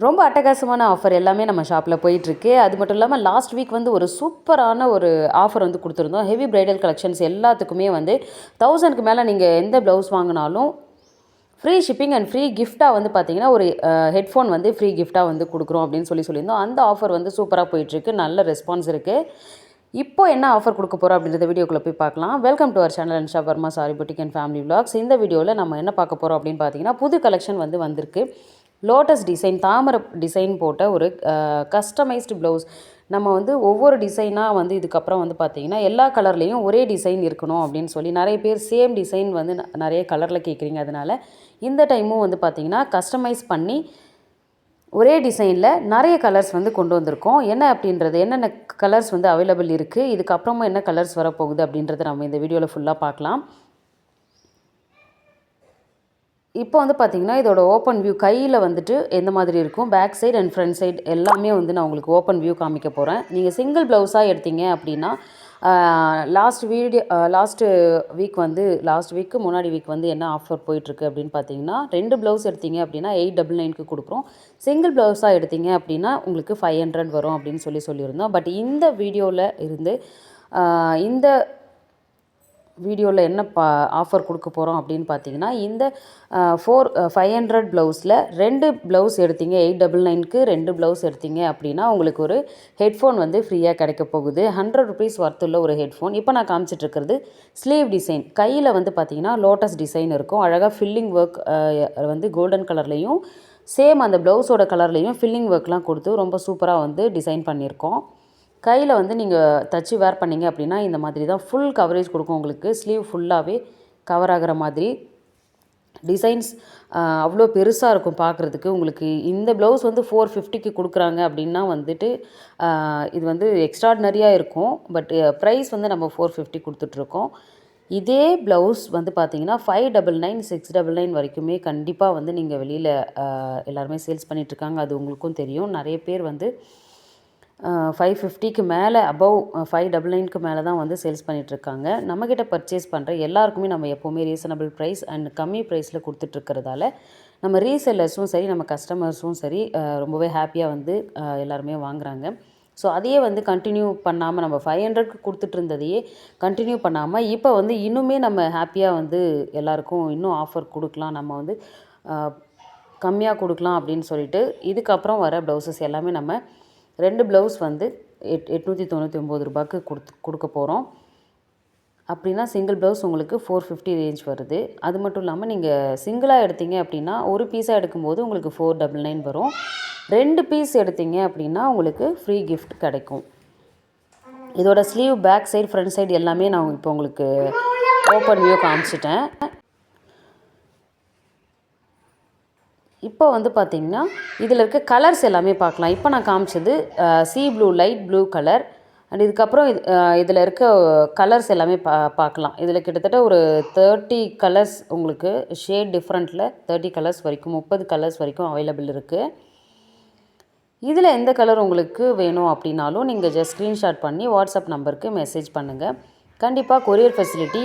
ரொம்ப அட்டகாசமான ஆஃபர் எல்லாமே நம்ம ஷாப்பில் போயிட்டுருக்கு. அது மட்டும் இல்லாமல் லாஸ்ட் வீக் வந்து ஒரு சூப்பரான ஒரு ஆஃபர் வந்து கொடுத்துருந்தோம். ஹெவி பிரைடல் கலெக்ஷன்ஸ் எல்லாத்துக்குமே வந்து தௌசண்ட்க்கு மேலே நீங்கள் எந்த ப்ளவுஸ் வாங்கினாலும் ஃப்ரீ ஷிப்பிங் அண்ட் ஃப்ரீ கிஃப்ட்டாக வந்து பார்த்தீங்கன்னா ஒரு ஹெட்ஃபோன் வந்து ஃப்ரீ கிஃப்ட்டாக வந்து கொடுக்குறோம் அப்படின்னு சொல்லி சொல்லியிருந்தோம். அந்த ஆஃபர் வந்து சூப்பராக போயிட்டுருக்கு. நல்ல ரெஸ்பான்ஸ் இருக்குது இப்போ என்ன ஆஃபர் கொடுக்க போகிறோம் அப்படின்றத வீடியோக்குள்ளே போய் பார்க்கலாம். Welcome to our channel Ansha Varma sari boutique and family vlogs இந்த வீடியோவில் நம்ம என்ன பார்க்க போகிறோம் அப்படின்னு பார்த்தீங்கன்னா புது கலெக்ஷன் வந்து வந்திருக்கு. லோட்டஸ் டிசைன் தாமரை டிசைன் போட்ட ஒரு கஸ்டமைஸ்டு ப்ளவுஸ் நம்ம வந்து ஒவ்வொரு டிசைனாக வந்து இதுக்கப்புறம் வந்து பார்த்தீங்கன்னா எல்லா கலர்லேயும் ஒரே டிசைன் இருக்கணும் அப்படின்னு சொல்லி நிறைய பேர் சேம் டிசைன் வந்து ந- நிறைய கலரில் கேட்குறீங்க அதனால் இந்த டைமும் வந்து பார்த்தீங்கன்னா கஸ்டமைஸ் பண்ணி ஒரே டிசைனில் நிறைய கலர்ஸ் வந்து கொண்டு வந்திருக்கோம். என்ன அப்படின்றது என்னென்ன கலர்ஸ் வந்து அவைலபிள் இருக்குது இதுக்கப்புறமா என்ன கலர்ஸ் வரப்போகுது அப்படின்றத நம்ம இந்த வீடியோவில் ஃபுல்லாக பார்க்கலாம். இப்போ வந்து பார்த்தீங்கன்னா இதோட ஓப்பன் வியூ கையில் வந்துட்டு எந்த மாதிரி இருக்கும்? Back side and front side எல்லாமே வந்து நான் உங்களுக்கு ஓப்பன் வியூ காமிக்க போகிறேன் நீங்கள் சிங்கிள் ப்ளவுஸாக எடுத்தீங்க அப்படின்னா லாஸ்ட் வீடியோ லாஸ்ட்டு வீக் வந்து லாஸ்ட் வீக்கு முன்னாடி வீக் வந்து என்ன ஆஃபர் போயிட்டுருக்கு அப்படின்னு பார்த்தீங்கன்னா ரெண்டு ப்ளவுஸ் எடுத்தீங்க அப்படின்னா எயிட் டபுள் நைனுக்கு கொடுக்குறோம். சிங்கிள் ப்ளவுஸாக எடுத்தீங்க அப்படின்னா உங்களுக்கு ஃபைவ் ஹண்ட்ரட் வரும் அப்படின்னு சொல்லி சொல்லியிருந்தோம். பட் இந்த வீடியோவில் இருந்து இந்த வீடியோவில் என்ன பா ஆஃபர் கொடுக்க போகிறோம் அப்படின்னு பார்த்தீங்கன்னா இந்த ஃபோர் ஃபைவ் ஹண்ட்ரட் ப்ளவுஸில் ரெண்டு ப்ளவுஸ் எடுத்தீங்க. எயிட் டபுள் நைனுக்கு ரெண்டு ப்ளவுஸ் எடுத்தீங்க அப்படின்னா உங்களுக்கு ஒரு ஹெட்ஃபோன் வந்து ஃப்ரீயாக கிடைக்க போகுது. ஹண்ட்ரட் ருபீஸ் ஒர்த்துள்ள ஒரு ஹெட்ஃபோன் இப்போ நான் காமிச்சிட்டு இருக்கிறது ஸ்லீவ் டிசைன் கையில் வந்து பார்த்தீங்கன்னா லோட்டஸ் டிசைன் இருக்கும். அழகாக ஃபில்லிங் ஒர்க் வந்து கோல்டன் கலர்லேயும் சேம் அந்த ப்ளவுஸோட கலர்லேயும் ஃபில்லிங் ஒர்க்லாம் கொடுத்து ரொம்ப சூப்பராக வந்து டிசைன் பண்ணியிருக்கோம். கையில் வந்து நீங்கள் தச்சு வேர் பண்ணீங்க அப்படின்னா இந்த மாதிரி தான் ஃபுல் கவரேஜ் கொடுக்கும் உங்களுக்கு. ஸ்லீவ் ஃபுல்லாகவே கவர் ஆகிற மாதிரி. டிசைன்ஸ் அவ்வளோ பெருசாக இருக்கும் பார்க்குறதுக்கு. உங்களுக்கு இந்த ப்ளவுஸ் வந்து ஃபோர் ஃபிஃப்டிக்கு கொடுக்குறாங்க அப்படின்னா வந்துட்டு இது வந்து எக்ஸ்ட்ராடினரியாக இருக்கும். பட் ப்ரைஸ் வந்து நம்ம ஃபோர் ஃபிஃப்டி கொடுத்துட்ருக்கோம். இதே ப்ளவுஸ் வந்து பார்த்தீங்கன்னா five double nine six double nine வரைக்குமே கண்டிப்பாக வந்து நீங்கள் வெளியில் எல்லாருமே சேல்ஸ் பண்ணிகிட்ருக்காங்க அது உங்களுக்கும் தெரியும். நிறைய பேர் வந்து ஃபைவ் ஃபிஃப்டிக்கு மேலே அபவ் ஃபைவ் டபுள் நைனுக்கு மேலே தான் வந்து சேல்ஸ் பண்ணிகிட்ருக்காங்க நம்மக்கிட்ட பர்ச்சேஸ் பண்ணுற எல்லாருக்குமே நம்ம எப்போவுமே ரீசனபிள் ப்ரைஸ் அண்ட் கம்மி ப்ரைஸில் கொடுத்துட்ருக்கறதால நம்ம ரீசெல்லர்ஸும் சரி நம்ம கஸ்டமர்ஸும் சரி ரொம்பவே ஹாப்பியாக வந்து எல்லாருமே வாங்குறாங்க. ஸோ அதையே வந்து கண்டினியூ பண்ணாமல் நம்ம ஃபைவ் ஹண்ட்ரட்க்கு கொடுத்துட்டு இருந்ததையே கண்டினியூ பண்ணாமல் இப்போ வந்து இன்னுமே நம்ம ஹாப்பியாக வந்து எல்லாருக்கும் இன்னும் ஆஃபர் கொடுக்கலாம். நம்ம வந்து கம்மியாக கொடுக்கலாம் அப்படின்னு சொல்லிட்டு இதுக்கப்புறம் வர ப்ளவுசஸ் எல்லாமே நம்ம ரெண்டு ப்ளவுஸ் வந்து எட் எட்நூற்றி தொண்ணூற்றி ஒம்பது ரூபாய்க்கு கொடுத்து கொடுக்க போகிறோம் அப்படின்னா சிங்கிள் ப்ளவுஸ் உங்களுக்கு ஃபோர் ஃபிஃப்டி ரேஞ்ச் வருது. அது மட்டும் இல்லாமல் நீங்கள் சிங்கிளாக எடுத்தீங்க அப்படின்னா ஒரு பீஸாக எடுக்கும்போது உங்களுக்கு ஃபோர் டபுள் நைன் வரும். ரெண்டு பீஸ் எடுத்தீங்க அப்படின்னா உங்களுக்கு ஃப்ரீ கிஃப்ட் கிடைக்கும். இதோட sleeve back side front side எல்லாமே நான் இப்போ உங்களுக்கு ஓப்பன் வியூ காமிச்சிட்டேன். இப்போ வந்து பார்த்தீங்கன்னா இதில் இருக்க கலர்ஸ் எல்லாமே பார்க்கலாம். இப்போ நான் காமிச்சது sea blue light blue colour and இதுக்கப்புறம் இது இதில் இருக்க கலர்ஸ் எல்லாமே பா பார்க்கலாம். இதில் கிட்டத்தட்ட ஒரு தேர்ட்டி கலர்ஸ் உங்களுக்கு ஷேட் டிஃப்ரெண்ட்டில் தேர்ட்டி கலர்ஸ் வரைக்கும் முப்பது கலர்ஸ் வரைக்கும் அவைலபிள் இருக்குது இதில் எந்த கலர் உங்களுக்கு வேணும் அப்படின்னாலும் நீங்கள் ஜஸ்ட் ஸ்க்ரீன்ஷாட் பண்ணி வாட்ஸ்அப் நம்பருக்கு மெசேஜ் பண்ணுங்கள் கண்டிப்பாக கொரியர் ஃபெசிலிட்டி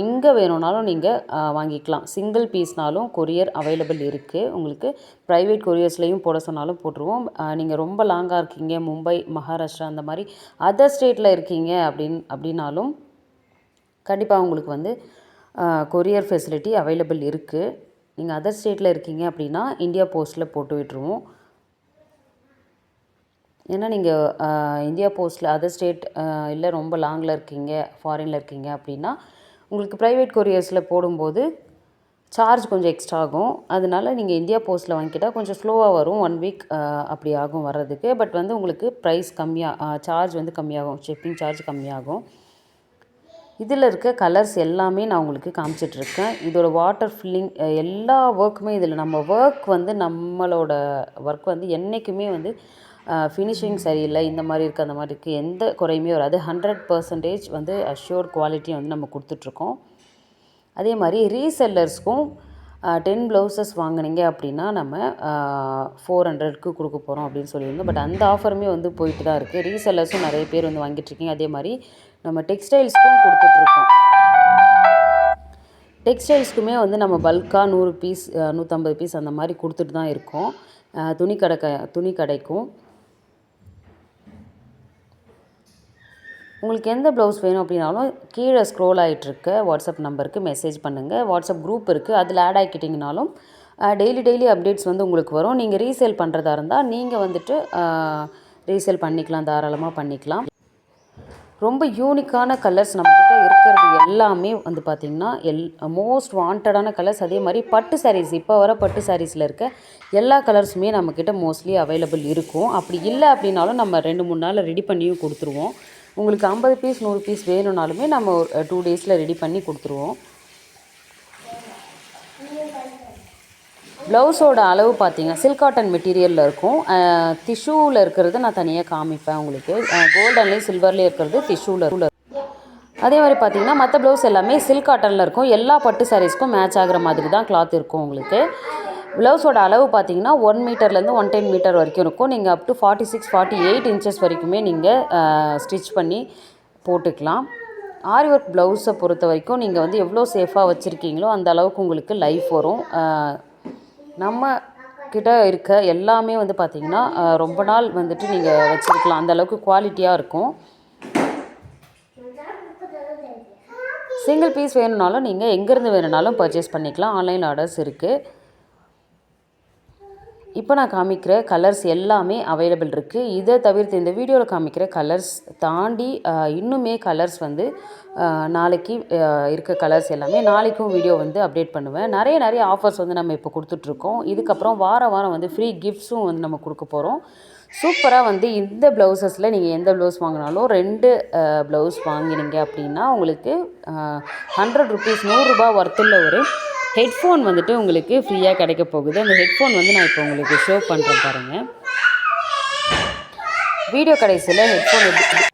எங்கே வேணும்னாலும் நீங்கள் வாங்கிக்கலாம். சிங்கிள் பீஸ்னாலும் கொரியர் அவைலபிள் இருக்குது உங்களுக்கு ப்ரைவேட் கொரியர்ஸ்லேயும் போட சொன்னாலும் போட்டுருவோம். நீங்கள் ரொம்ப லாங்காக இருக்கீங்க மும்பை மகாராஷ்டிரா அந்த மாதிரி அதர் ஸ்டேட்டில் இருக்கீங்க அப்படின் அப்படின்னாலும் கண்டிப்பாக உங்களுக்கு வந்து கொரியர் ஃபெசிலிட்டி அவைலபிள் இருக்குது நீங்கள் அதர் ஸ்டேட்டில் இருக்கீங்க அப்படின்னா இந்தியா போஸ்ட்டில் போட்டு விட்டுருவோம். ஏன்னா நீங்கள் இந்தியா போஸ்ட்டில் அதர் ஸ்டேட் இல்லை ரொம்ப லாங்கில் இருக்கீங்க ஃபாரினில் இருக்கீங்க அப்படின்னா உங்களுக்கு ப்ரைவேட் கொரியர்ஸில் போடும்போது சார்ஜ் கொஞ்சம் எக்ஸ்ட்ரா ஆகும். அதனால நீங்கள் இந்தியா போஸ்ட்டில் வாங்கிக்கிட்டால் கொஞ்சம் ஸ்லோவாக வரும். ஒன் வீக் அப்படி ஆகும் வர்றதுக்கு. பட் வந்து உங்களுக்கு ப்ரைஸ் கம்மியாக சார்ஜ் வந்து கம்மியாகும். ஷிப்பிங் சார்ஜ் கம்மியாகும். இதில் இருக்க கலர்ஸ் எல்லாமே நான் உங்களுக்கு காமிச்சிட்ருக்கேன் இதோட வாட்டர் ஃபில்லிங் எல்லா ஒர்க்குமே இதில் நம்ம ஒர்க் வந்து நம்மளோட ஒர்க் வந்து என்றைக்குமே வந்து ஃபினிஷிங் சரியில்லை இந்த மாதிரி இருக்குது அந்த மாதிரி இருக்குது எந்த குறையுமே வராது. ஹண்ட்ரட் பர்சன்டேஜ் வந்து அஷ்யூர் குவாலிட்டி வந்து நம்ம கொடுத்துட்ருக்கோம். அதே மாதிரி ரீசெல்லர்ஸ்க்கும் டென் ப்ளவுசஸ் வாங்குனீங்க அப்படின்னா நம்ம ஃபோர் ஹண்ட்ரட்க்கு கொடுக்க போகிறோம் அப்படின்னு சொல்லியிருந்தோம். பட் அந்த ஆஃபருமே வந்து போயிட்டு தான் இருக்குது ரீசெல்லர்ஸும் நிறைய பேர் வந்து வாங்கிட்டுருக்கீங்க அதே மாதிரி நம்ம டெக்ஸ்டைல்ஸ்க்கும் கொடுத்துட்ருக்கோம். டெக்ஸ்டைல்ஸ்க்குமே வந்து நம்ம பல்காக நூறு பீஸ் நூற்றம்பது பீஸ் அந்த மாதிரி கொடுத்துட்டு தான் இருக்கோம். துணி கடை க துணி கடைக்கும் உங்களுக்கு எந்த ப்ளவுஸ் வேணும் அப்படின்னாலும் கீழே ஸ்க்ரோல் ஆகிட்டுருக்க வாட்ஸ்அப் நம்பருக்கு மெசேஜ் பண்ணுங்கள் வாட்ஸ்அப் குரூப் இருக்குது அதில் ஆட் ஆகிக்கிட்டிங்கனாலும் டெய்லி டெய்லி அப்டேட்ஸ் வந்து உங்களுக்கு வரும். நீங்கள் ரீசேல் பண்ணுறதா இருந்தால் நீங்கள் வந்துட்டு ரீசேல் பண்ணிக்கலாம் தாராளமாக பண்ணிக்கலாம். ரொம்ப யூனிக்கான கலர்ஸ் நம்மக்கிட்ட இருக்கிறது எல்லாமே வந்து பார்த்திங்கன்னா எல் மோஸ்ட் வாண்டடான கலர்ஸ் அதே மாதிரி பட்டு சாரீஸ் இப்போ வர பட்டு சாரீஸில் இருக்க எல்லா கலர்ஸுமே நம்மக்கிட்ட மோஸ்ட்லி அவைலபிள் இருக்கும். அப்படி இல்லை அப்படின்னாலும் நம்ம ரெண்டு மூணு நாளில் ரெடி பண்ணியும் கொடுத்துருவோம். உங்களுக்கு ஐம்பது பீஸ் நூறு பீஸ் வேணும்னாலுமே நம்ம ஒரு டூ டேஸில் ரெடி பண்ணி கொடுத்துருவோம். ப்ளவுஸோட அளவு பார்த்தீங்கன்னா சில்க் காட்டன் மெட்டீரியலில் இருக்கும். டிஷ்யூவில் இருக்கிறது நான் தனியாக காமிப்பேன் உங்களுக்கு. கோல்டன்லேயும் சில்வர்லேயும் இருக்கிறது திஷூவில் இருக்கும். அதே மாதிரி பார்த்தீங்கன்னா மற்ற ப்ளவுஸ் எல்லாமே சில்க் காட்டனில் இருக்கும். எல்லா பட்டு சாரீஸ்க்கும் மேட்ச் ஆகிற மாதிரி தான் கிளாத் இருக்கும் உங்களுக்கு. ப்ளவுஸோட அளவு பார்த்தீங்கன்னா ஒன் மீட்டர்லேருந்து ஒன் டென் மீட்டர் வரைக்கும் இருக்கும். நீங்கள் up to forty six forty eight inches வரைக்குமே நீங்கள் ஸ்டிச் பண்ணி போட்டுக்கலாம். ஆரி ஒர்க் ப்ளவுஸை பொறுத்த வரைக்கும் நீங்கள் வந்து எவ்வளோ சேஃபாக வச்சுருக்கீங்களோ அந்த அளவுக்கு உங்களுக்கு லைஃப் வரும். நம்ம கிட்ட இருக்க எல்லாமே வந்து பார்த்திங்கன்னா ரொம்ப நாள் வந்துட்டு நீங்கள் வச்சுருக்கலாம். அந்த அளவுக்கு குவாலிட்டியாக இருக்கும். சிங்கிள் பீஸ் வேணும்னாலும் நீங்கள் எங்கேருந்து வேணும்னாலும் பர்ச்சேஸ் பண்ணிக்கலாம். ஆன்லைன் ஆர்டர்ஸ் இருக்குது இப்போ நான் காமிக்கிற கலர்ஸ் எல்லாமே அவைலபிள் இருக்குது இதை தவிர்த்து இந்த வீடியோவில் காமிக்கிற கலர்ஸ் தாண்டி இன்னுமே கலர்ஸ் வந்து நாளைக்கு இருக்க கலர்ஸ் எல்லாமே நாளைக்கும் வீடியோ வந்து அப்டேட் பண்ணுவேன். நிறைய நிறைய ஆஃபர்ஸ் வந்து நம்ம இப்போ கொடுத்துட்ருக்கோம். இதுக்கப்புறம் வாரம் வாரம் வந்து ஃப்ரீ கிஃப்ட்ஸும் வந்து நம்ம கொடுக்க போகிறோம் சூப்பராக வந்து இந்த ப்ளவுசஸில் நீங்கள் எந்த ப்ளவுஸ் வாங்கினாலும் ரெண்டு ப்ளவுஸ் வாங்கினீங்க அப்படின்னா உங்களுக்கு ஹண்ட்ரட் ருபீஸ் நூறுரூபா ஒர்த்துள்ள ஒரு ஹெட்ஃபோன் வந்துட்டு உங்களுக்கு ஃப்ரீயாக கிடைக்க போகுது. அந்த ஹெட்ஃபோன் வந்து நான் இப்போ உங்களுக்கு ஷோ பண்ணுறேன் பாருங்கள் வீடியோ கடைசியில் ஹெட்ஃபோன் எப்படி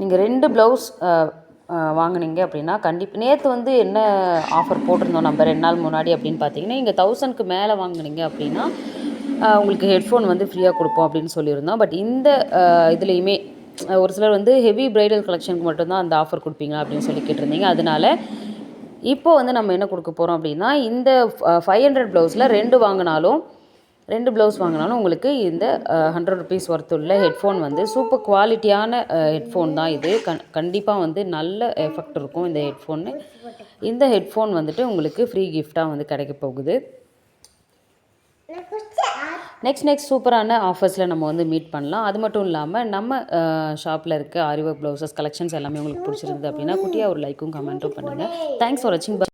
நீங்கள் ரெண்டு ப்ளவுஸ் வாங்கினீங்க அப்படின்னா கண்டிப்பாக நேற்று வந்து என்ன ஆஃபர் போட்டிருந்தோம் நம்ம ரெண்டு நாள் முன்னாடி அப்படின்னு பார்த்தீங்கன்னா இங்கே தௌசண்ட்க்கு மேலே வாங்கினீங்க அப்படின்னா உங்களுக்கு ஹெட்ஃபோன் வந்து ஃப்ரீயாக கொடுப்போம் அப்படின்னு சொல்லியிருந்தோம். பட் இந்த இதுலேயுமே ஒரு சிலர் வந்து ஹெவி ப்ரைடல் கலெக்ஷனுக்கு மட்டும்தான் அந்த ஆஃபர் கொடுப்பீங்களா அப்படின்னு சொல்லி கேட்டிருந்தீங்க. அதனால் இப்போது வந்து நம்ம என்ன கொடுக்க போகிறோம் அப்படின்னா இந்த ஃபைவ் ஹண்ட்ரட் ப்ளவுஸில் ரெண்டு வாங்கினாலும் ரெண்டு ப்ளவுஸ் வாங்கினாலும் உங்களுக்கு இந்த ஹண்ட்ரட் ருபீஸ் ஒர்த்துள்ள ஹெட்ஃபோன் வந்து சூப்பர் குவாலிட்டியான ஹெட்ஃபோன் தான் இது. கண் கண்டிப்பாக வந்து நல்ல எஃபெக்ட் இருக்கும் இந்த ஹெட்ஃபோனு இந்த ஹெட்ஃபோன் வந்துட்டு உங்களுக்கு ஃப்ரீ கிஃப்டாக வந்து கிடைக்க போகுது. நெக்ஸ்ட் நெக்ஸ்ட் சூப்பரான ஆஃபர்ஸில் நம்ம வந்து மீட் பண்ணலாம். அது மட்டும் இல்லாமல் நம்ம ஷாப்பில் இருக்க ஆரி ஒர்க் ப்ளவுசஸ் கலெக்ஷன்ஸ் எல்லாமே உங்களுக்கு பிடிச்சிருந்தது அப்படின்னா குட்டியாக ஒரு லைக்கும் கமெண்ட்டும் பண்ணுங்கள் தேங்க்ஸ் ஃபார் வாட்சிங்